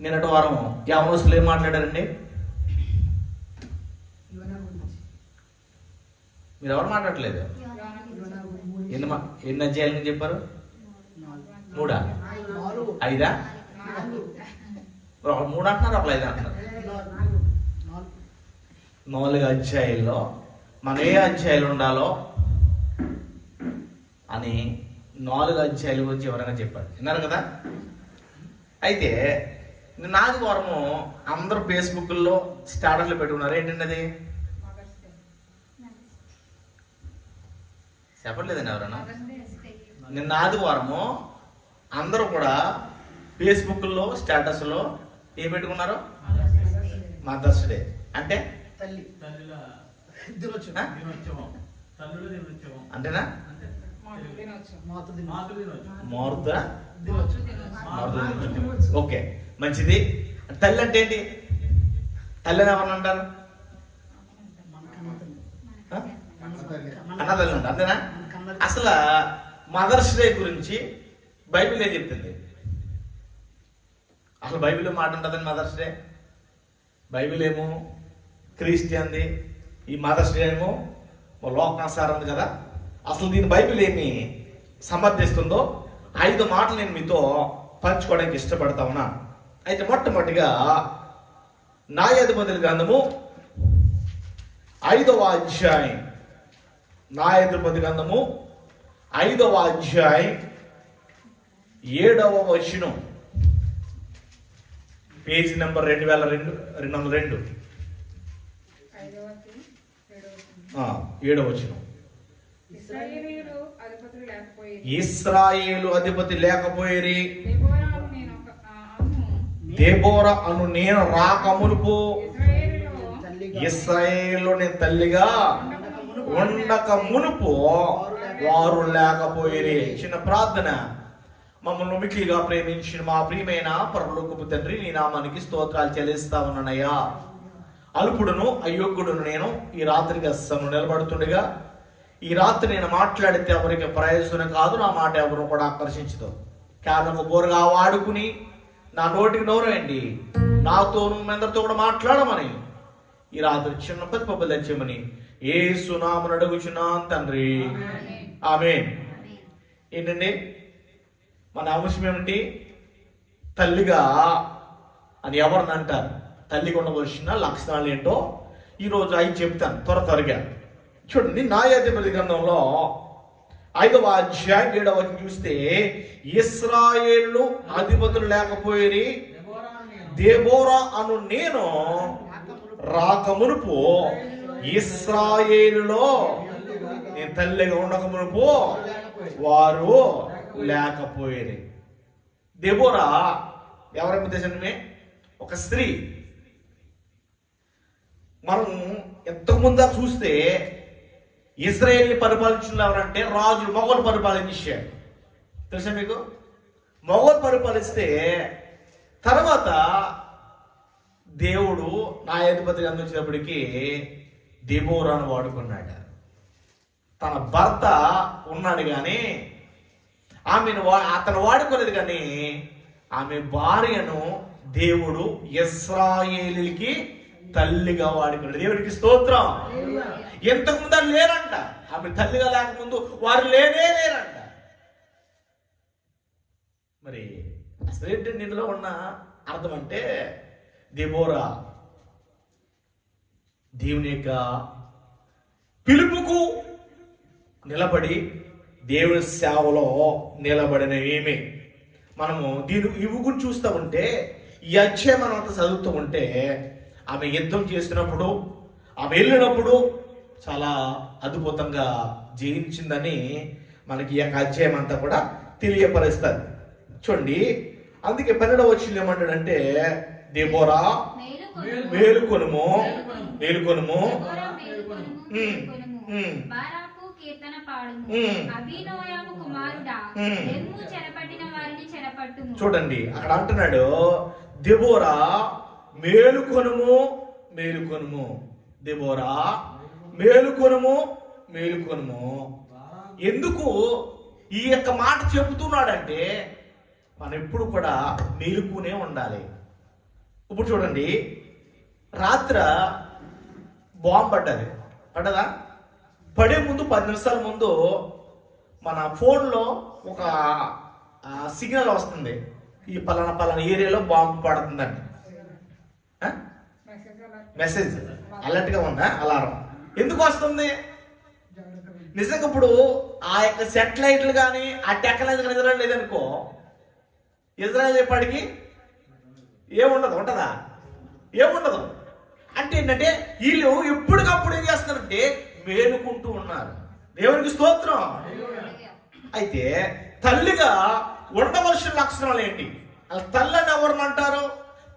నిన్నటి వారం యవనస్తులు ఏం మాట్లాడారండి? మీరు ఎవరు మాట్లాడలేదు ఎన్ని ఎన్ని అధ్యాయాలని చెప్పారు? మూడా? ఐదా? మూడు అంటున్నారు ఒకళ్ళు ఐదు అంటున్నారు. నాలుగు అధ్యాయుల్లో మనం ఏ అధ్యాయులు ఉండాలో అని నాలుగు అధ్యాయుల గురించి ఎవరైనా చెప్పాడు విన్నారు కదా? అయితే నిన్న ఆదివారము అందరూ ఫేస్బుక్లో స్టాటస్లు పెట్టుకున్నారు. ఏంటండి అది చెప్పట్లేదండి ఎవరైనా నిన్న ఆదివారము అందరూ కూడా ఫేస్బుక్లో స్టేటస్లో ఏం పెట్టుకున్నారు? మదర్స్ డే అంటే? దినోత్సవం. మారుత ఓకే. మంచిది. తల్లి అంటే ఏంటి? తల్లి అని ఎవరిని అంటారు? మన అంటారు అంతేనా? అసలు మదర్స్ డే గురించి బైబిల్ ఏం చెప్తుంది? అసలు బైబిల్ మాట ఉంటుందని మదర్స్ డే బైబిల్ ఏమో క్రిస్టియన్ది ఈ మదర్స్ డే ఏమో లోకాసారం ఉంది కదా. అసలు దీని బైబిల్ ఏమి సమర్థిస్తుందో ఐదు మాటలు నేను మీతో పంచుకోవడానికి ఇష్టపడతా ఉన్నాను. అయితే మొట్టమొదటిగా న్యాయాధిపతుల గ్రంథము ఐదవ అధ్యాయం. న్యాయాధిపతి గ్రంథము ఐదవ అధ్యాయం ఏడవ వచనం. పేజీ నెంబర్ రెండు వేల రెండు రెండు వందల రెండు. ఏడవ వచనం. ఇస్రాయేలు అధిపతి లేకపోయేరి దేబోర అను నేను రాకమునుపు ఇశ్రాయేలులో తల్లిగా నేను తల్లిగా ఉండక మునుపు వారు లేకపోయేరే చిన్న ప్రార్థన. మమ్మల్ని మిక్కిలిగా ప్రేమించిన మా ప్రియమైన పరలోకపు తండ్రి నీ నామానికి స్తోత్రాలు చెల్లిస్తా ఉన్నానయ్యా. అల్పుడును అయోగ్యుడును నేను ఈ రాత్రికి అస్సలు నిలబడుతుండగా ఈ రాత్రి నేను మాట్లాడితే ఎవరికి ప్రయోజనం కాదు నా మాట ఎవరు కూడా ఆకర్షించదు. కేవలం బోరుగా వాడుకుని నా నోటికి నోరేయండి నాతో మీ అందరితో కూడా మాట్లాడమని. ఈ రాత్రి చిన్న ప్రతిపబ్బలు తెచ్చేయమని ఏ సునామను అడుగుచున్నాను తండ్రి. ఆమె ఏంటండి? మన అంశం ఏమిటి? తల్లిగా అని ఎవరిని అంటారు? తల్లికి ఉండవలసిన లక్షణాలు ఏంటో ఈరోజు అవి చెప్తాను త్వర త్వరగా. చూడండి న్యాయాధిపతి గ్రంథంలో ఐదవ అధ్యాయం ఏడవ చూస్తే ఇస్రాయేళ్ళు అధిపతులు లేకపోయేది దేబోరా అను నేను రాకమునుపు ఇస్రాయేలులో నేను తల్లిగా ఉండక మునుపు వారు లేకపోయేది దేబోరా ఎవరి ఉద్దేశమే? ఒక స్త్రీ. మనం ఎంతకు ముందా చూస్తే ఇజ్రాయేల్ని పరిపాలించిన ఎవరంటే రాజులు మొగలు పరిపాలించారు తెలుసా మీకు? మొగలు పరిపాలిస్తే తర్వాత దేవుడు న్యాయాధిపతిగా అందించినప్పటికీ దిబోరాను వాడుకున్నాడు. తన భర్త ఉన్నాడు కానీ ఆమెను వా అతను వాడుకోలేదు కానీ ఆమె భార్యను దేవుడు ఇస్రాయేలీకి తల్లిగా వాడుకున్నాడు. దేవుడికి స్తోత్రం. ఎంతకు ముందు వాళ్ళు లేరంట. ఆమె తల్లిగా లేకముందు వారు లేనే లేరంట. మరి అసలు ఇందులో ఉన్న అర్థం అంటే దెబోరా దేవుని యొక్క పిలుపుకు నిలబడి దేవుని సేవలో నిలబడిన ఏమి మనము దీని ఇవి గురించి చూస్తూ ఉంటే ఈ అధ్యాయం మనం అంతా చదువుతూ ఉంటే ఆమె యుద్ధం చేసినప్పుడు ఆమె వెళ్ళినప్పుడు చాలా అద్భుతంగా జయించిందని మనకి ఈ యొక్క అధ్యాయం అంతా కూడా తెలియపరుస్తుంది. చూడండి అందుకే పన్నెండవ వచ్చింది ఏమంటాడంటే దేబోరా మేలుకొనుము. మేలుకొనుము. కీర్తన పాడుము. కుమారుడా. చెరపట్టిన వారిని చూడండి అక్కడ అంటున్నాడు దెబోరా మేలుకొనుము మేలుకొనుము దెబోరా మేలుకొనుము మేలుకొనుము ఎందుకు ఈ యొక్క మాట చెబుతున్నాడంటే మనం ఎప్పుడు కూడా మేలుకునే ఉండాలి. ఇప్పుడు చూడండి రాత్ర బాంబు పడ్డది. పడ్డదా? పడే ముందు పది నిమిషాల ముందు మన ఫోన్లో ఒక సిగ్నల్ వస్తుంది. ఈ పలానా పలానా ఏరియాలో బాంబు పడుతుందండి. మెసేజ్. అలర్ట్ ఉన్న గా ఉందా? అలారం. ఎందుకు వస్తుంది? నిజంగా ఇప్పుడు ఆ యొక్క సెటిలైట్లు కానీ ఆ టెక్నాలజీ కానీ ఇజ్రాయల్ లేదనుకో ఇజ్రాయల్ ఎప్పటికీ ఏముండదు ఉంటుందా? ఏముండదు. అంటే ఏంటంటే వీళ్ళు ఎప్పటికప్పుడు ఏం చేస్తున్నారంటే మేలుకుంటూ ఉన్నారు. దేవునికి స్తోత్రం. అయితే తల్లిగా ఉండవలసిన లక్షణాలు ఏంటి? అలా తల్లి అని ఎవరిని అంటారు?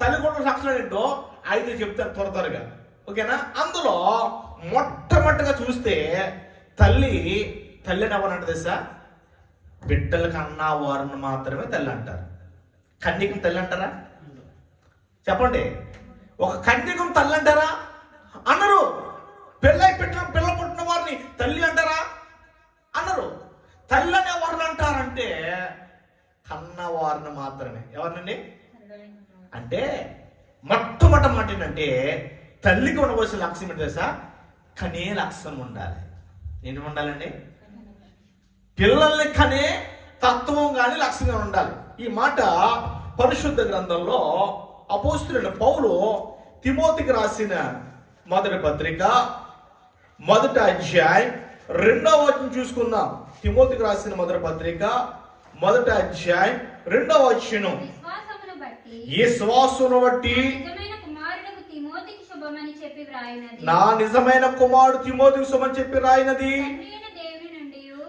తల్లి కూడా లక్షణాలు ఏంటో ఐదు చెప్తారు త్వర త్వరగా. ఓకేనా? అందులో మొట్టమొదటిగా చూస్తే తల్లి తల్లి అని ఎవరు అంటారు తెలుసా? బిడ్డల కన్నా వారిని మాత్రమే తల్లి అంటారు. కన్యకం తల్లి అంటారా? చెప్పండి. ఒక కన్యకం తల్లి అంటారా? అన్నారు పిల్లై పెట్టిన పిల్ల పుట్టిన వారిని తల్లి అంటారా? అన్నారు తల్లి అని ఎవరిని అంటారంటే కన్నవారిని మాత్రమే. ఎవరినండి? అంటే మొట్టమొదటి మాట ఏంటంటే తల్లికి ఉండవలసిన లక్ష్యం ఏంటి తెలుసా? కనే లక్ష్యం ఉండాలి. ఏంటి ఉండాలండి? పిల్లల్ని కనే తత్వం కానీ లక్ష్యంగా ఉండాలి. ఈ మాట పరిశుద్ధ గ్రంథంలో అపోస్తులైన పౌలు తిమోతికి రాసిన మొదటి పత్రిక మొదటి అధ్యాయం రెండవ వచనం చూసుకుందాం. తిమోతికి రాసిన మొదటి పత్రిక మొదటి అధ్యాయం రెండవ వచనం. ఈ శ్వాసను బట్టి? నా నిజమైన కుమారుడు తిమోతికి సుమని చెప్పి రాయినది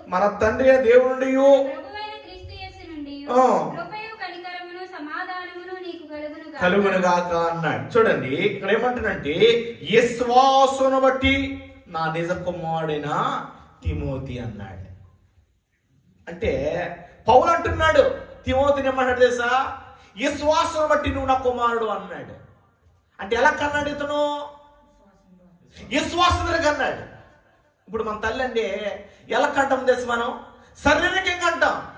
మన తండ్రి దేవుడి నుండి ప్రభువైన క్రీస్తు యేసు నుండి ఆ. కృపయు కనికరమును సమాధానమును నీకు కలుగును గాక. కలుగును గాక అన్నాడు. చూడండి ఇక్కడ ఏమంటాడంటే ఈ శ్వాసను బట్టి? నా నిజ కుమారుడైన తిమోతి అన్నాడు. అంటే పౌలు అంటున్నాడు తిమోతిని ఏమన్నాడు తెలుసా? ఈ శ్వాసను బట్టి నువ్వు నా కుమారుడు అన్నాడు. అంటే ఎలా కన్నాడు ఇతను? ఈ కన్నాడు. ఇప్పుడు మన తల్లి అంటే ఎలా కంటాం తెలుసు మనం? శారీరకంగా అంటాం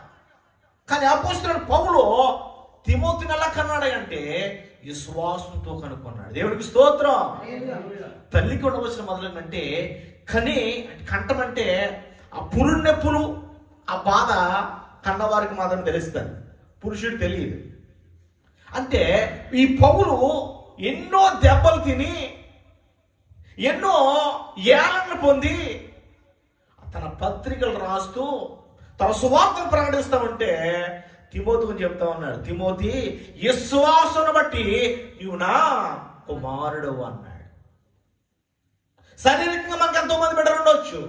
కానీ అపోస్తున్న పౌలు తిమోతిని ఎలా కన్నాడు అంటే విశ్వాసంతో కనుక్కున్నాడు. దేవుడికి స్తోత్రం. తల్లికి ఉండవలసిన మొదలంటే కని కంఠం అంటే ఆ పురుడు నొప్పులు ఆ బాధ కన్నవారికి మాత్రం తెలుస్తుంది. పురుషుడు తెలియదు. అంటే ఈ పౌలు ఎన్నో దెబ్బలు తిని ఎన్నో ఏళ్ళను పొంది తన పత్రికలు రాస్తూ తన సువార్తను ప్రకటిస్తా ఉంటే తిమోతిని చెప్తా ఉన్నాడు తిమోతి విశ్వాసను బట్టి నీవు నా కుమారుడు అన్నాడు. శారీరకంగా మనకు ఎంతో మంది బిడ్డలు ఉండొచ్చు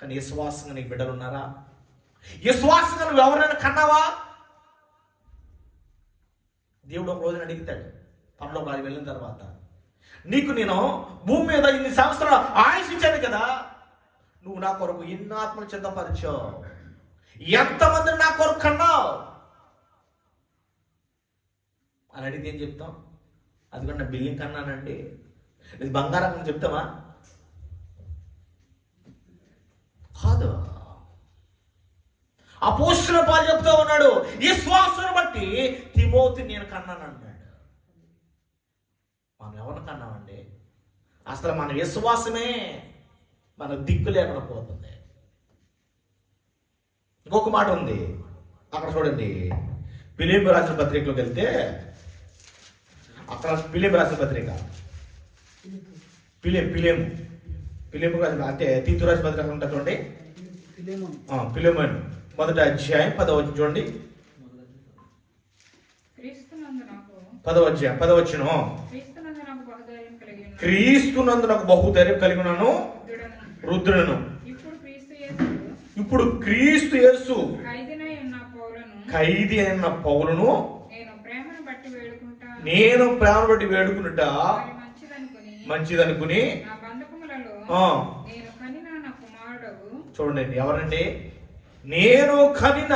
కానీ విశ్వాసంగా నీకు బిడ్డలు ఉన్నారా? విశ్వాసంగా నువ్వు ఎవరైనా కన్నావా? దేవుడు ఒక రోజున అడుగుతాడు పనిలో పది వెళ్ళిన తర్వాత నీకు నేను భూమి మీద ఇన్ని సంవత్సరాలు ఆయుష్ ఇచ్చాను కదా నువ్వు నా కొరకు ఎన్ని ఆత్మలు చెందపరిచావు ఎంతమంది నా కొరకు కన్నావు? అని అడిగితే ఏం చెప్తాం? అది కూడా నా బిల్డింగ్ కన్నానండి. ఇది బంగారం అని చెప్తామా? కాదు. అపోస్తుల పాలు చెప్తా ఉన్నాడు. ఈ శ్వాసను బట్టి తిమోతి నేను కన్నాను అన్నాడు మనం ఎవరిని కన్నామండి? అసలు మన విశ్వాసమే మన దిక్కు లేకుండా పోతుంది. ఇంకొక మాట ఉంది. అక్కడ చూడండి. పిలింపు రాసిన పత్రికలోకి వెళ్తే అక్కడ పిలింపు రాసిన పత్రిక. పిలిం పిలిం పిలింపు రాసిన అంటే తీతు రాసిన పత్రిక ఉంటుంది చూడండి. పిలిమన్ మొదటి అధ్యాయం పదవచ్చు చూడండి. పదవచ్చును క్రీస్తునందు నాకు బహుధైర్యం కలిగి ఉన్నాను క్రీస్తునందు నాకు బహుధైర్యం కలిగి ఉన్నాను. రుద్రుడను. రుద్రులను ఇప్పుడు క్రీస్తు యేసు ఖైదీ అయిన పౌలును నేను ప్రేమ బట్టి వేడుకునుట వారి మంచిదనుకుని చూడండి ఎవరండి? నేను కనిన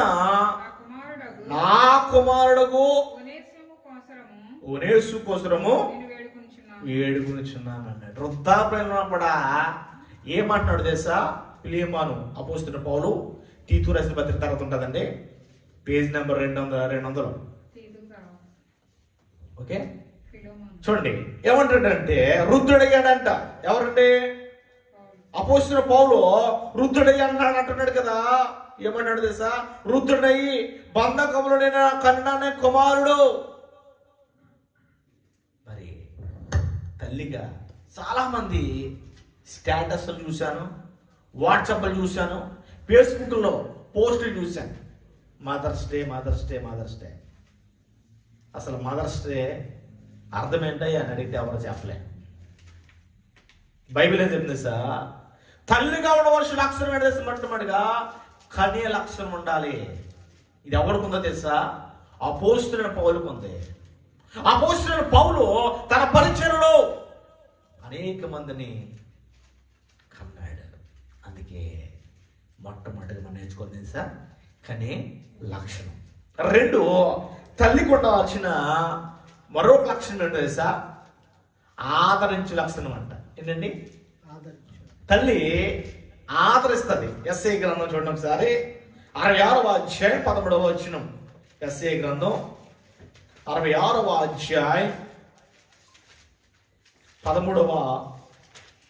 నా కుమారుడుకు కోసరము. ఒనేసు కోసరము వేడుకునిచున్నాను. అన్నాడు వృద్ధాప్యంలో కూడా ఏమంటున్నాడు తెలుసా? పిలియమాను అపోస్తున్న పౌలు తీతు రాసిన పత్రిక తర్వాత ఉంటుందండి. పేజ్ నెంబర్ రెండు వందల రెండు వందలు ఓకే? చూడండి ఏమంటాడంటే రుద్రుడయ్యాడంట ఎవరండి? అపోసిన పౌలు రుద్రుడయ్యాడు అంటున్నాడు కదా. ఏమన్నాడు తెలుసా? రుద్రుడయ్యి బంధకములుడైన కన్నానే కుమారుడు. మరి తల్లిగా చాలా మంది స్టేటస్లు చూశాను వాట్సాప్లు చూశాను ఫేస్బుక్లో పోస్టులు చూశాను. Mother's day mother's day mother's day. అసలు మదర్స్ డే అర్థం అని అడిగితే ఎవరు చెప్పలే. బైబిల్ ఏం చెప్పింది సార్ తల్లిగా ఉండవలసిన లక్షణం ఏంటో తెలుసా? మొట్టమొదటిగా కనే లక్షణం ఉండాలి. ఇది ఎవరికి ఉందో తెలుసా? అపోస్తున్న పౌలుకు ఉంది అపోస్తున్న పౌలు తన పరిచయలో అనేక మందిని కన్నాడు అందుకే మొట్టమొదటిగా మనం నేర్చుకుంది తెలుసా? కనే లక్షణం. రెండు తల్లికి ఉండవలసిన మరొక లక్షణం ఏంటో తెలుసా? ఆదరించే లక్షణం అంట. ఏంటండి? తల్లి ఆదరిస్తుంది. ఎస్ఐ గ్రంథం చూడండి ఒకసారి. అరవై ఆరవ అధ్యాయం పదమూడవ వచ్చినం ఎస్ఐ గ్రంథం అరవై ఆరవ అధ్యాయం పదమూడవ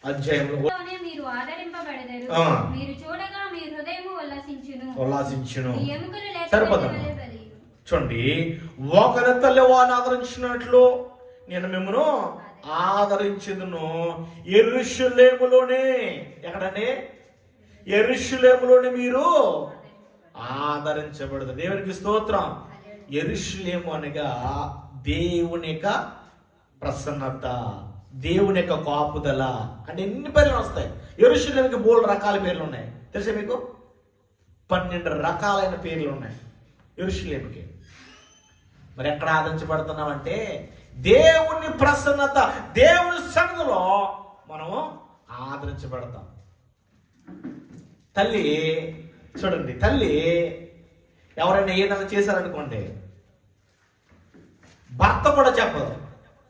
అధ్యాయంలో. మీరు ఆదరింపబడదరు. చూడగా మీ ఉల్లసించును. ఉల్లాసించును. చూడండి. ఒకరి తల్లి వారిని ఆదరించినట్లు నేను మిమ్మను ఆదరించదును ఎరుషులేములోనే. ఎక్కడండి? ఎరుషులేములోనే మీరు ఆదరించబడదు. దేవునికి స్తోత్రం. ఎరుషులేము అనగా దేవుని యొక్క ప్రసన్నత దేవుని యొక్క కాపుదల అంటే ఎన్ని పేర్లు వస్తాయి? ఎరుషులేమికి మూడు రకాల పేర్లు ఉన్నాయి. తెలుసా మీకు? పన్నెండు రకాలైన పేర్లు ఉన్నాయి ఎరుషులేమికి. మరి ఎక్కడ ఆదరించబడుతున్నామంటే దేవుని ప్రసన్నత దేవుని సన్నిధిలో మనం ఆదరించబడతాం. తల్లి చూడండి తల్లి ఎవరైనా ఏదైనా చేశారనుకోండి భర్త కూడా చెప్పదు.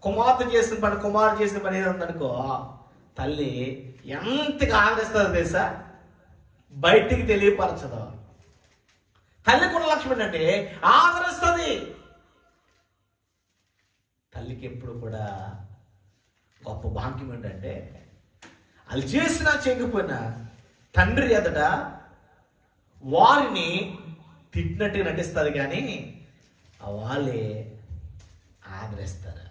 కుమార్తె చేసిన పని కుమారుడు చేసిన పని ఏదైనా తల్లి ఎంతగా ఆదరిస్తుంది తెలుసా? బయటికి తెలియపరచదు. తల్లి కూడా లక్ష్యం ఏంటంటే ఆదరిస్తుంది. తల్లికి ఎప్పుడు కూడా గొప్ప భాగ్యం ఏంటంటే వాళ్ళు చేసినా చేయకపోయినా తండ్రి ఎదట వారిని తిట్టినట్టు నటిస్తుంది కానీ ఆ వాళ్ళే ఆదరిస్తారు.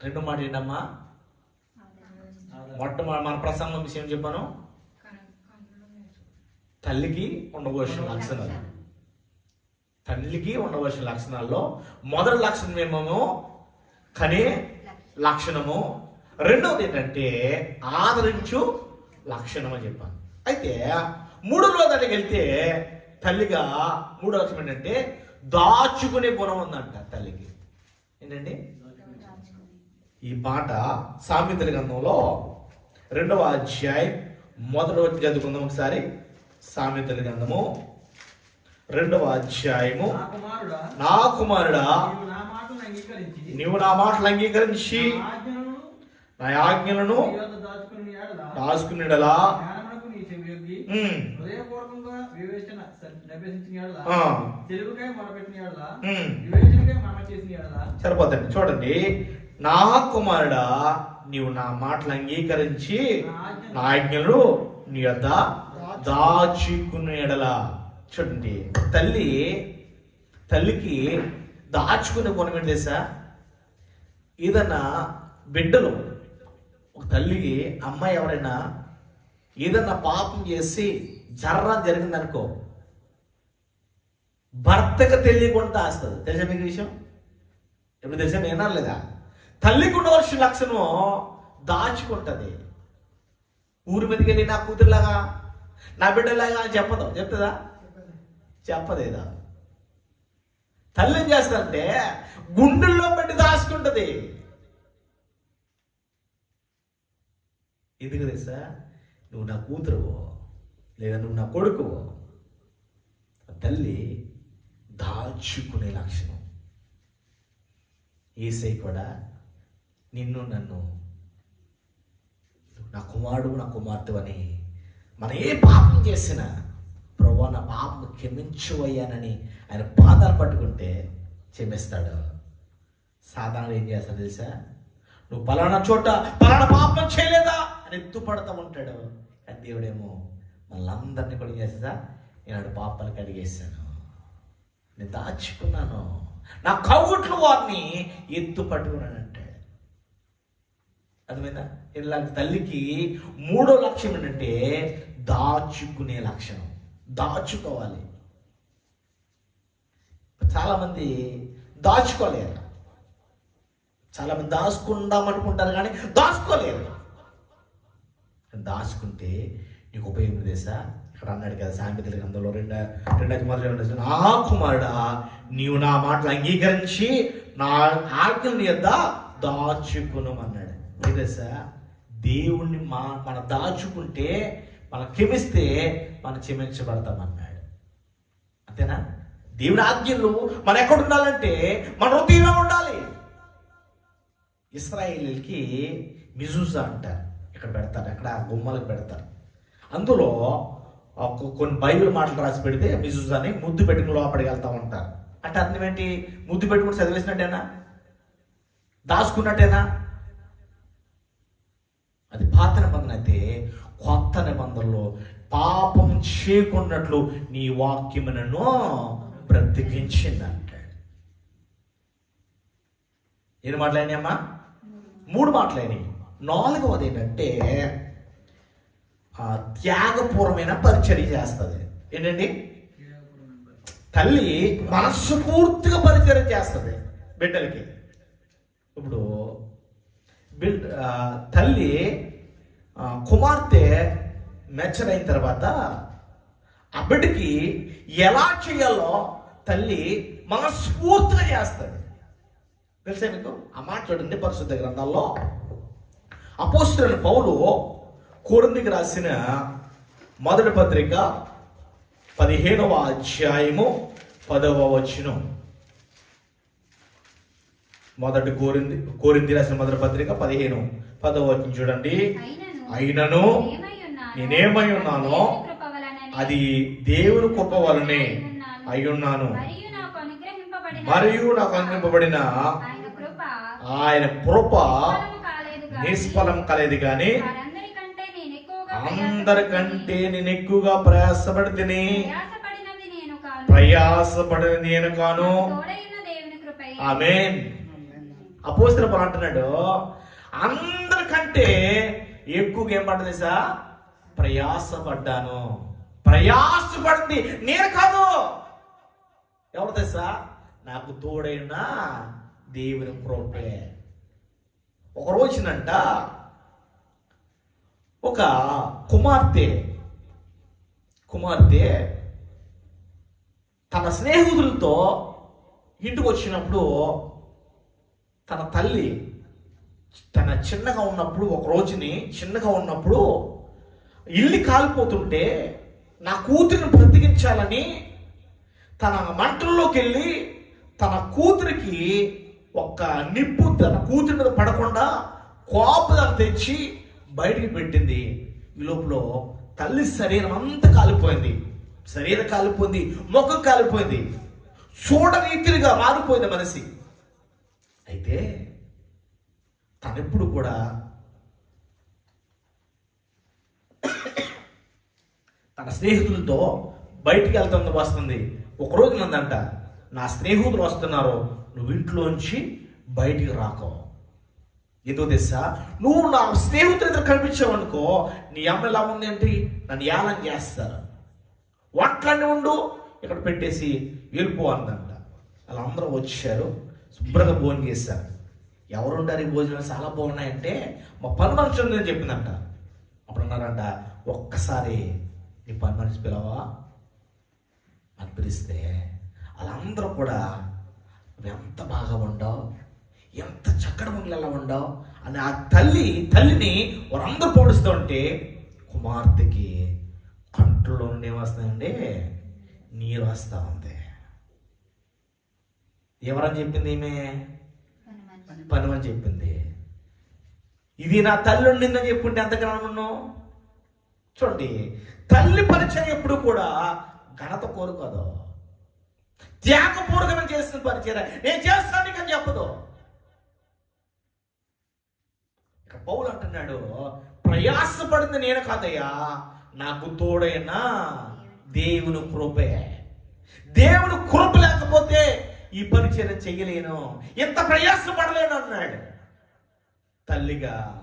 రెండు మాట ఏంటమ్మా మొట్టమొదటి మన ప్రసంగం విషయం చెప్పాను. తల్లికి ఉండవలసిన లక్షణాలు తల్లికి ఉండవలసిన లక్షణాల్లో మొదటి లక్షణం ఏమో కనే లక్షణము. రెండవది ఏంటంటే ఆదరించు లక్షణం అని చెప్పాను. అయితే మూడవ దానికి వెళ్తే తల్లిగా మూడో లక్షణం ఏంటంటే దాచుకునే గుణం ఉందంట తల్లికి. ఏంటండి? ఈ మాట సామెతల గ్రంథంలో రెండవ అధ్యాయం మొదటి వచ్చి చదువుకుందాం ఒకసారి. సామెతల గ్రంథము రెండవ అధ్యాయము. నా కుమారుడా నీవు నా మాటలు అంగీకరించి నా ఆజ్ఞలను నా ఆజ్ఞలను నీ యొద్ద దాచుకుని ఎడల రాసుకునేడలా జ్ఞానమునకు నీ చెవియొగ్గి ఉమ్, హృదయపూర్వకంగా వివేచన అభ్యసించిన ఎడల ఆ, తెలుగుకై మొరపెట్టిన ఎడల ఉమ్. వివేచనకై మరణ చేసిన ఎడల సరిపోతండి చూడండి. నా కుమారుడా నీవు నా మాటలు అంగీకరించి నా ఆజ్ఞలు నీ యొద్ద దాచుకునే ఎడలా చూడండి. తల్లి తల్లికి దాచుకునే గుణం ఏంటి తెలుసా? ఏదన్నా బిడ్డలు ఒక తల్లికి అమ్మాయి ఎవరైనా ఏదన్నా పాపం చేసి జర్ర జరిగిందనుకో భర్తకు తెలియకుండా దాస్తుంది. తెలుసా మీకు విషయం? ఎప్పుడు తెలిసా? నేను లేదా తల్లికి ఉండవలసిన లక్షణం దాచుకుంటుంది. ఊరి మీదకి వెళ్ళి నా కూతురులాగా నా బిడ్డలాగా అని చెప్పదు. చెప్తుందా? చెప్పదేదా తల్లి ఏం చేస్తుందంటే గుండెల్లో పెట్టి దాచుకుంటుంది. ఎందుకు తెలుసా? నువ్వు నా కూతురువో లేదా నువ్వు నా కొడుకువో తల్లి దాచుకునే లక్షణం. ఏసై కూడా నిన్ను నన్ను నా కుమారుడు నా కుమార్తె అని మనం ఏ పాపం చేసినా ప్రభు నా పాపం క్షమించువయ్యానని ఆయన పాదాలు పట్టుకుంటే క్షమిస్తాడు సాధారణ ఏం చేస్తా తెలుసా? నువ్వు పలానా చోట పలానా పాపం చేయలేదా? అని ఎత్తుపడతా ఉంటాడు. కానీ దేవుడేమో మళ్ళందరినీ కూడా చేస్తా నేను పాపాలు కడిగేశాను. నేను దాచుకున్నాను. నా కవుట్లు వారిని ఎత్తు పట్టుకున్నానంటే అర్థమైందా ఇలాంటి తల్లికి మూడో లక్ష్యం ఏంటంటే దాచుకునే లక్షణం. దాచుకోవాలి. చాలామంది దాచుకోలేరు. చాలామంది దాచుకుందాం అనుకుంటారు కానీ దాచుకోలేరు. దాచుకుంటే నీకు ఉపయోగం తెలుసా? ఇక్కడ అన్నాడు కదా సామెతల గ్రంథంలో రెండు రెండు మొదలు ఆ కుమారుడా నీవు నా మాటలు అంగీకరించి నా ఆజ్ఞలు నీ యొద్ద దాచుకును అన్నాడు. తెలుసా? దేవుణ్ణి మా మన దాచుకుంటే మనం క్షమిస్తే మనం క్షమించబడతాం అన్నాడు అంతేనా? దేవుని ఆజ్ఞలు మనం ఎక్కడ ఉండాలంటే మన హృదయంలో ఉండాలి. ఇస్రాయిల్కి మిజూజా అంటారు. ఇక్కడ పెడతారు? అక్కడ గుమ్మలకు పెడతారు. అందులో ఒక కొన్ని బైబిల్ మాటలు రాసి పెడితే మిజూజాని ముద్దు పెట్టుకుని లోపలికి వెళ్తూ ఉంటారు. అంటే అర్థం ఏంటి? ముద్దు పెట్టుకుని చదివేసినట్టేనా? దాచుకున్నట్టేనా? అది పాత నిబంధన అయితే కొత్త నిబంధనలో పాపం చేయకున్నట్లు నీ వాక్యమునను బ్రతికించింది అంటాడు ఎన్ని మాటలైనాయమ్మా? మూడు మాట్లాడినాయి నాలుగవది ఏంటంటే త్యాగపూర్వమైన పరిచర్య చేస్తుంది. ఏంటండి? తల్లి మనస్సు పూర్తిగా పరిచర్య చేస్తుంది బిడ్డలకి. ఇప్పుడు బిడ్ తల్లి కుమార్తె మెచ్చర్ అయిన తర్వాత ఆ బిడ్డకి ఎలా చేయాలో తల్లి మనస్ఫూర్తిగా చేస్తుంది. తెలిసే మీకు? ఆ మాట చూడండి పరిశుద్ధ గ్రంథాల్లో. అపోస్తులైన పౌలు కోరిందికి రాసిన మొదటి పత్రిక పదిహేనవ అధ్యాయము పదవ వచనం. మొదటి కోరింది కోరింది రాసిన మొదటి పత్రిక పదిహేను పదవ వచనం చూడండి. అయినను నేనేమై ఉన్నానో అది దేవుని కృప వలనే అయి ఉన్నాను. మరియు నాకు అనుగ్రహింపబడిన ఆయన కృప నిష్ఫలం కలేదు కానీ అందరికంటే నేను ఎక్కువగా నేను కాను. ప్రయాసపడిన నేను కాను. ఆమెన్. పౌలు అంటున్నాడు అందరికంటే ఎక్కువగా ఏం పడ్డది సార్ ప్రయాసపడ్డాను. ప్రయాసపడింది. నేను కాదు. ఎవరు తెలుసా? నాకు తోడైన దేవుని కృపే ఒక రోజునంట ఒక కుమార్తె కుమార్తె తన స్నేహితులతో ఇంటికి వచ్చినప్పుడు తన తల్లి తన చిన్నగా ఉన్నప్పుడు ఒక రోజుని చిన్నగా ఉన్నప్పుడు ఇల్లు కాలిపోతుంటే నా కూతురిని బ్రతికించాలని తన మంటల్లోకి వెళ్ళి తన కూతురికి ఒక నిప్పు తన కూతురి మీద పడకుండా కోపగా తెచ్చి బయటికి పెట్టింది. ఈ లోపల తల్లి శరీరం అంతా కాలిపోయింది. శరీరం కాలిపోయింది ముఖం కాలిపోయింది. చూడనీతిగా మారిపోయింది మనిషి అయితే తనెప్పుడు కూడా తన స్నేహితులతో బయటికి వెళ్తుంది వస్తుంది. ఒక రోజు నందంట నా స్నేహితులు వస్తున్నారు నువ్వు ఇంట్లోంచి బయటికి రాకో. ఎందుకు తెలుసా? నువ్వు నా స్నేహితులు ఎదురు కనిపించావు అనుకో నీ అమ్మ ఎలా ఉంది ఏంటి నన్ను యాలం చేస్తారు. వంటలన్నీ ఉండు ఇక్కడ పెట్టేసి వెళ్ళిపో అందంట. అలా అందరూ వచ్చారు శుభ్రంగా భోజనం చేశారు. ఎవరుండారు ఈ భోజనం చాలా బాగున్నాయంటే మా పని మనిషి ఉందని చెప్పిందంట. అప్పుడు అన్నారంట ఒక్కసారి నీ పని మనిషి పిలవా? అని పిలిస్తే వాళ్ళందరూ కూడా ఎంత బాగా ఉండవు ఎంత చక్కటి ఎలా ఉండవు అని ఆ తల్లి తల్లిని వారందరూ పోడుస్తూ ఉంటే కుమార్తెకి కంట్లో నుండి వస్తుందండి నీరు వస్తూ ఉంది. ఎవరని చెప్పింది ఈమె? అని చెప్పింది. ఇది నా తల్లి ఉండిందని చెప్పుంటే ఎంతగానో ఉన్నావు? చూడండి తల్లి పరిచయం ఎప్పుడు కూడా ఘనత కోరుకోదు. త్యాగపూర్వకం చేసిన పరిచయం నేను చేస్తాను అని చెప్పదు. ఇక్కడ పౌలు అంటున్నాడు ప్రయాసపడింది నేను కాదయ్యా నాకు తోడైన దేవుని కృపే. దేవుని కృప లేకపోతే ఈ పరిచయం చెయ్యలేను ఎంత ప్రయాసపడలేను అన్నాడు. తల్లిగా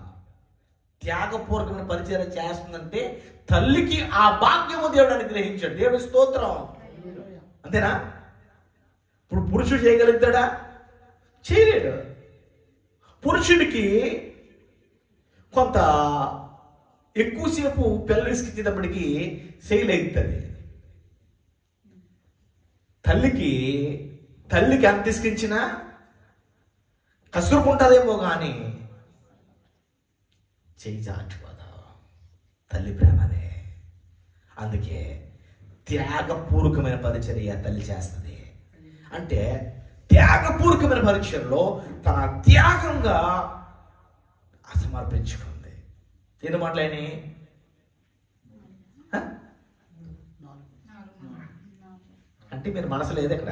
త్యాగపూర్వకమైన పరిచయం చేస్తుందంటే తల్లికి ఆ భాగ్యము దేవుడు అనుగ్రహించాడు. దేవుడి స్తోత్రం. అంతేనా? ఇప్పుడు పురుషుడు చేయగలుగుతాడా? చేయలేడు. పురుషుడికి కొంత ఎక్కువసేపు పిల్లలు ఇసుకిచ్చేటప్పటికి చేయలేగుతుంది తల్లికి తల్లికి ఎంత తీసుకించినా కసురుకుంటుందేమో కానీ చేయి చాచిపోదా. తల్లి ప్రేమదే అందుకే త్యాగపూర్వకమైన పరిచర్య తల్లి చేస్తుంది. అంటే త్యాగపూర్వకమైన పరిచయలో తన త్యాగంగా సమర్పించుకుంది ఎన్ని మాటలేని అంటే మీరు మనసు లేదు ఇక్కడ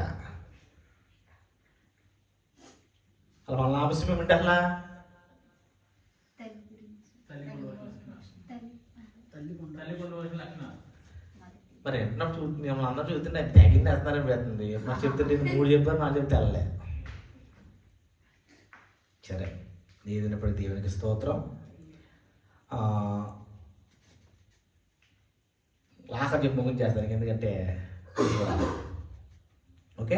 అలా వాళ్ళ ఆవశ్యం ఏమిటి అలా? మరి ఎన్నో మిమ్మల్ని అందరూ చూస్తుంటే తగ్గింది వేస్తున్నారని పెడుతుంది మాకు చెప్తుంటే మూడు చెప్పారు నాకు చెప్తే వెళ్ళలే. సరే నీదినప్పుడు దేవునికి స్తోత్రం. ఆ, ఆఖరి చెప్పి ముగించేస్తాను ఎందుకంటే ఓకే?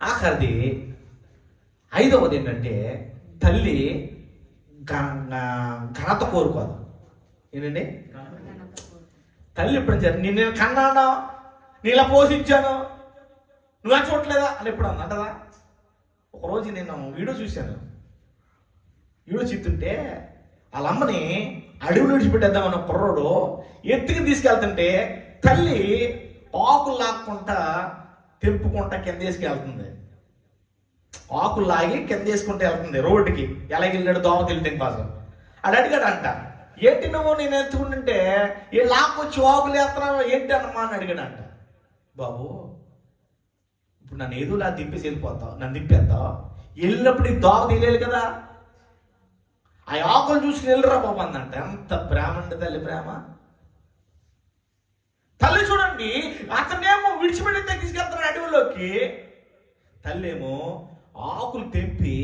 ఆఖరిది ఐదవది ఏంటంటే తల్లి ఘన- ఘనత కోరుకోదు ఏంటండి? తల్లి ఎప్పుడు అంటారు నేను నేను కన్నాను? నీలా పోషించాను? నువ్వే చూడలేదా అని ఎప్పుడు అంటదా ఒకరోజు నేను వీడియో చూశాను. వీడియో చెప్తుంటే వాళ్ళ అమ్మని అడవిలో విడిచిపెట్టేద్దామన్న కుర్రోడు ఎత్తుకి తీసుకెళ్తుంటే తల్లి పాకు లాక్కుంటా తెంపుకుంటా కింద వేసుకెళ్తుంది ఆకులు లాగి కింద వేసుకుంటూ వెళ్తుంది రోడ్డుకి. ఎలాగెళ్ళాడు దోమకి వెళ్ళి కోసం అది అడిగాడు అంట ఏంటి నువ్వు? నేను ఎత్తుకుంటుంటే ఏ లాక్కొచ్చి ఆకులు ఎత్తనా ఏంటి అన్నమా అని అడిగాడు అంట బాబు ఇప్పుడు నన్ను ఏదో ఇలా దింపేసి వెళ్ళిపోతావు నన్ను దింపేస్తావు వెళ్ళినప్పుడు ఈ దోమ తెలియాలి కదా. ఆ ఆకులు చూసుకుని వెళ్ళరా బాబు అందంట ఎంత ప్రేమ అంటే తల్లి ప్రేమ. తల్లి చూడండి అతనేమో విడిచిపెట్టి తీసుకెళ్తాడు అడవిలోకి. తల్లేమో ఆకులు తెంపి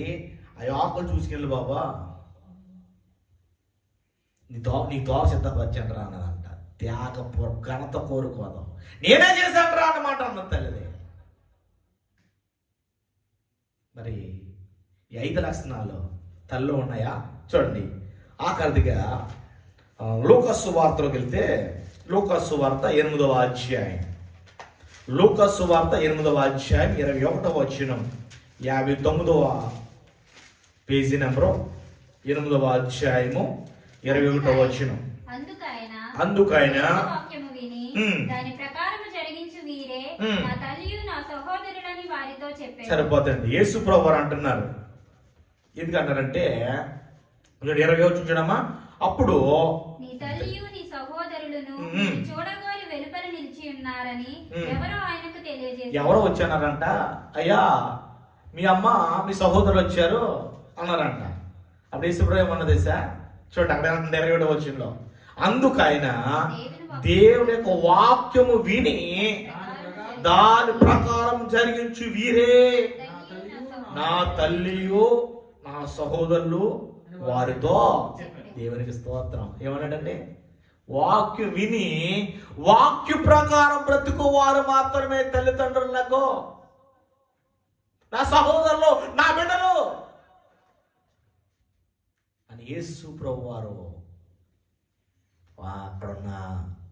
ఆ ఆకులు చూసుకెళ్ళి బాబా. నీ దో నీ దోవ సిద్ధపరచండి రా అన్నదంట. త్యాగ ఘనత కోరుకోదాం. నేనే చేశాను రా అన్నమాట అన్న తల్లిది. మరి ఈ ఐదు లక్షణాలు తల్లిలో ఉన్నాయా? చూడండి. ఆఖరిదిగా లోకస్సు వార్తలోకి వెళ్తే లోకస్సు వార్త ఎనిమిదవ అధ్యాయం. లోకస్సు వార్త ఎనిమిదవ అధ్యాయం ఇరవై ఒకటవ వచ్చినం యాభై తొమ్మిదవ పేజీ నెంబరు ఎనిమిదవ అధ్యాయము ఇరవై ఒకటవ వచ్చినం అందుకైన అందుకైన వాక్యము విని ఉమ్. దాని ప్రకారం జరిగించు వీరే ఉమ్. నా తల్లియు నా సహోదరులని వారితో చెప్పారు సరిపోతుంది యేసు ప్రభు అంటున్నారు ఎందుకంటారంటే ఇక్కడ ఇరవై వచ్చి చూడమ్మా అప్పుడు నీ తల్లియు నీ సహోదరులను ఉమ్. నిన్ను చూడగోరి వెలుపల నిలిచి ఉన్నారని ఉమ్. ఎవరో ఆయనకు ఎవరో వచ్చానారంట అయ్యా మీ అమ్మ మీ సహోదరులు వచ్చారు అన్నారంట. అప్పుడు యేసుప్రభు ఏమన్నది సార్ చూడండి అక్కడ ఏమంటుంది ఇరవై ఏడవ అందుకు ఆయన దేవుని యొక్క వాక్యము విని దాని ప్రకారం జరిగించు వీరే. నా తల్లియు నా సహోదరులు వారితో దేవునికి స్తోత్రం. ఏమన్నాడంటే వాక్యం విని వాక్య ప్రకారం బ్రతుకు వారు మాత్రమే తల్లిదండ్రులకు నా సహోదరులు నా బిడ్డలు. అని యేసు ప్రభు వారు అక్కడున్న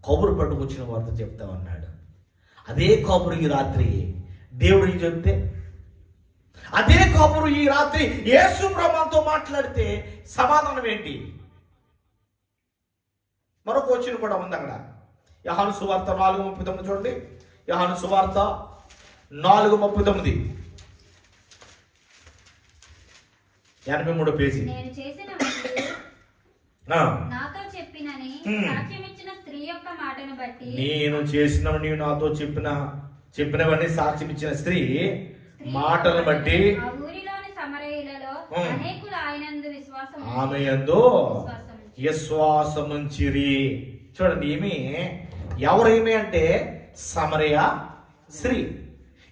కబురు పట్టుకొచ్చిన వారితో చెప్తా ఉన్నాడు. అదే కబురు ఈ రాత్రి దేవుడికి చెప్తే అదే కబురు ఈ రాత్రి యేసు ప్రభుతో మాట్లాడితే సమాధానం ఏంటి? మరొక వచ్చిన కూడా ఉంది అక్కడ. యహాను సువార్త నాలుగు ముప్పై తొమ్మిది చూడండి. యహాను సువార్త నాలుగు ముప్పై తొమ్మిది. ఎనభై మూడో పేజీ. నేను చేసిన. నాతో చెప్పిన చెప్పినవన్నీ సాక్ష్యం ఇచ్చిన స్త్రీ మాటలను బట్టి ఆమె ఎందు విశ్వాసముంచిరి చూడండి ఈమె ఎవరు ఈమె అంటే? సమరయ స్త్రీ.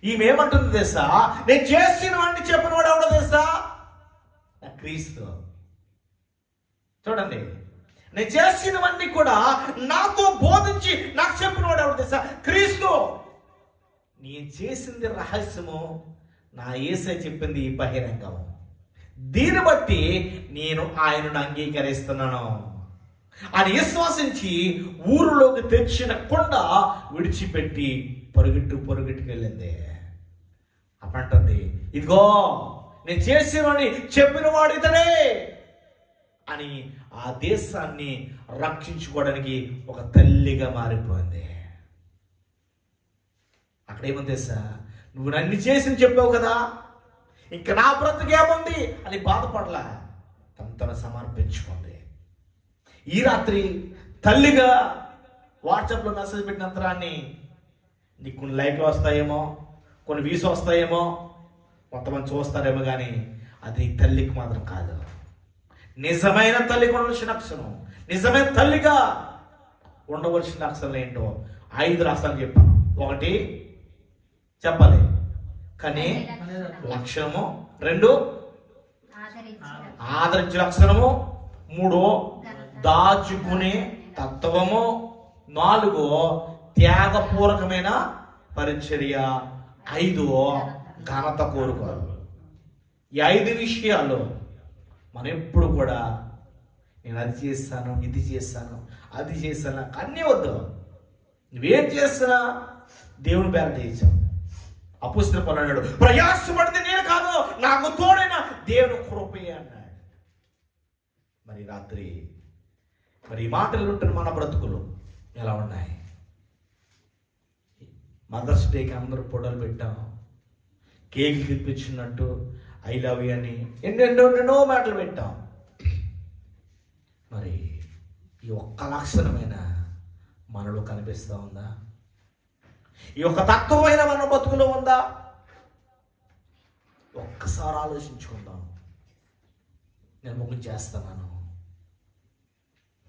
ఈమె ఏమంటుంది తెలుసా? నేను చేసిన వాడిని చెప్పిన వాడు ఎవడో తెలుసా? క్రీస్తు. చూడండి నేను చేసినవన్నీ కూడా నాతో బోధించి నాకు చెప్పిన ఎవరు తెలుసా? క్రీస్తు. నేను చేసింది రహస్యము నా ఏసై చెప్పింది బహిరంగము. దీన్ని బట్టి నేను ఆయనను అంగీకరిస్తున్నాను. అని విశ్వాసించి ఊరిలోకి తెచ్చిన కొండ విడిచిపెట్టి పరుగెట్టు పరుగెట్టుకు వెళ్ళింది అప్పంటుంది ఇదిగో నేను చేసినని చెప్పిన వాడు ఇతడే అని ఆ దేశాన్ని రక్షించుకోవడానికి ఒక తల్లిగా మారిపోయింది. అక్కడ ఏముంది తెలుసా? నువ్వు నన్ను చేసి చెప్పావు కదా. ఇంకా నా బ్రతుకేముంది అని బాధపడలా. తన తను సమర్పించుకుంది. ఈ రాత్రి తల్లిగా వాట్సాప్లో మెసేజ్ పెట్టిన అంతరాన్ని నీకు కొన్ని లైక్లు వస్తాయేమో కొన్ని వ్యూస్ వస్తాయేమో కొంతమంది చూస్తారేమో కానీ అది తల్లికి మాత్రం కాదు. నిజమైన తల్లికి ఉండవలసిన అక్షరం. నిజమైన తల్లిగా ఉండవలసిన అక్షరం ఏంటో ఐదు రాష్ట్రాలు చెప్పాను. ఒకటి చెప్పాలి. కానీ లక్షణము రెండు ఆదరించే లక్షణము మూడు దాచుకునే తత్వము నాలుగు త్యాగపూర్వకమైన పరిచర్య. ఐదు ఘనత కోరుకోరు. ఈ ఐదు విషయాలు మనం ఎప్పుడు కూడా నేను అది చేస్తాను ఇది చేస్తాను అది చేస్తాను అన్నీ వద్దు. నువ్వేం చేస్తున్నా దేవుని పేర చేయించావు అపుస్తుల పనులు అన్నాడు ప్రయాసపడితే నేను కాదు నాకు తోడైన దేవుని కృపే అన్నాడు. మరి రాత్రి మరి ఈ మాటలు ఉంటున్న మన బ్రతుకులు ఎలా ఉన్నాయి? మదర్స్ డేకి అందరూ పొడలు పెట్టాం. కేక్ తిప్పించినట్టు ఐ లవ్ యూ అని ఎన్నెన్నో ఎన్నెన్నో మాటలు పెట్టాం. మరి ఈ ఒక్క లక్షణమైన మనలో కనిపిస్తూ ఉందా? ఈ యొక్క తత్వమైన మన బతుకులో ఉందా? ఒక్కసారి ఆలోచించుకుందాం. నేను ముగ్గు చేస్తున్నాను.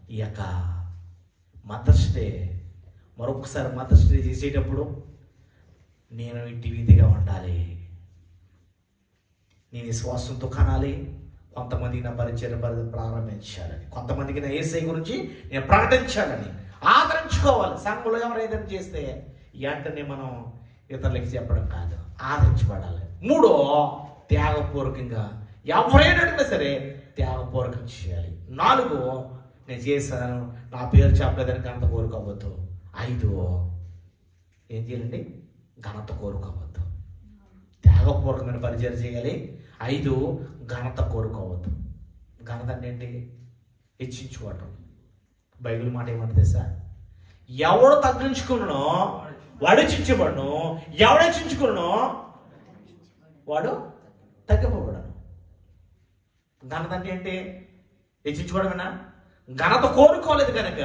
ఈ యొక్క మదర్స్ డే మరొకసారి మదర్స్ డే చేసేటప్పుడు నేను ఇంటి వీధిగా ఉండాలి. నీ విశ్వాసంతో కనాలి. కొంతమందికి నా పరిచయం పరి- ప్రారంభించాలని. కొంతమందికి నా ఏసై గురించి నేను ప్రకటించాలని. ఆదరించుకోవాలి. సంఘంలో ఎవరైతే చేస్తే వెంటనే మనం ఇతరులకి చెప్పడం కాదు. ఆదరించబడాలి. మూడో త్యాగపూర్వకంగా ఎవరైనా అడిగినా సరే త్యాగపూర్వకం చేయాలి. నాలుగు నేను చేశాను. నా పేరు చెప్పలేదని ఘనత కోరుకోవద్దు. ఐదు ఏం చేయాలండి? ఘనత కోరుకోవద్దు. త్యాగపూర్వకమైన పరిచయం చేయాలి. ఐదు ఘనత కోరుకోవద్దు. ఘనత అంటే ఏంటి? హెచ్చించుకోవటం. బైబిల్ మాట ఏమంటుంది సార్ ఎవడు తగ్గించుకున్నో వాడు హెచ్చించబడను ఎవడు హెచ్చించుకున్నో వాడు తగ్గిపోబడను. ఘనత అంటే ఏంటి? హెచ్చించుకోవడమేనా? ఘనత కోరుకోలేదు కనుక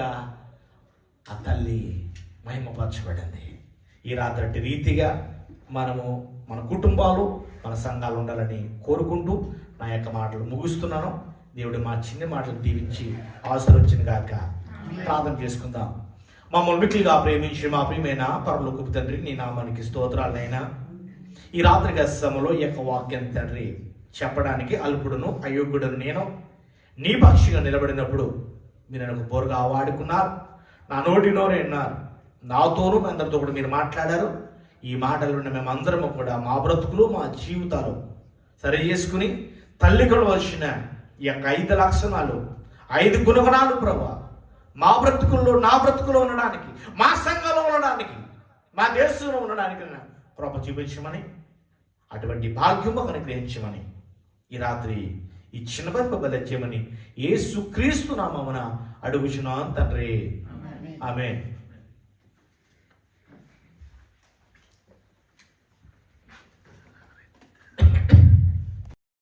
ఆ తల్లి మహిమపరచబడింది. ఈ రాత్రి రీతిగా మనము మన కుటుంబాలు మన సంఘాలు ఉండాలని కోరుకుంటూ నా యొక్క మాటలు ముగిస్తున్నాను. దేవుడు మా చిన్న మాటలు దీవించి ఆశీర్వదించిన గాక ప్రార్థన చేసుకుందాం. మమ్మల్ని మిక్కిలిగా ప్రేమించి మా ప్రియమైన పరలోకపు తండ్రి నీ నామానికి స్తోత్రాలైనా ఈ రాత్రి గసములో ఈ యొక్క వాక్యం తండ్రి చెప్పడానికి అల్పుడును అయోగ్యుడును నేను. నీ పక్షిగా నిలబడినప్పుడు మీరు నాకు బోరుగా వాడుకున్నారు నా నోటి నోరు విన్నారు నాతోనూ మీ అందరితో కూడా మీరు మాట్లాడారు. ఈ మాటలు విన్న మేమందరము కూడా మా బ్రతుకులు మా జీవితాలు సరి చేసుకుని తల్లికలు వచ్చిన ఈ యొక్క ఐదు లక్షణాలు ఐదు గుణగణాలు ప్రభా మా బ్రతుకుల్లో నా బ్రతుకులో ఉండడానికి మా సంఘంలో ఉండడానికి మా దేశంలో ఉండడానికి కృప చూపించమని అటువంటి భాగ్యము అనుగ్రహించమని ఈ రాత్రి ఈ చిన్న బతుకు బలచ్యమని యేసు క్రీస్తు నామమున అడుగుచున్నాను తండ్రి. ఆమె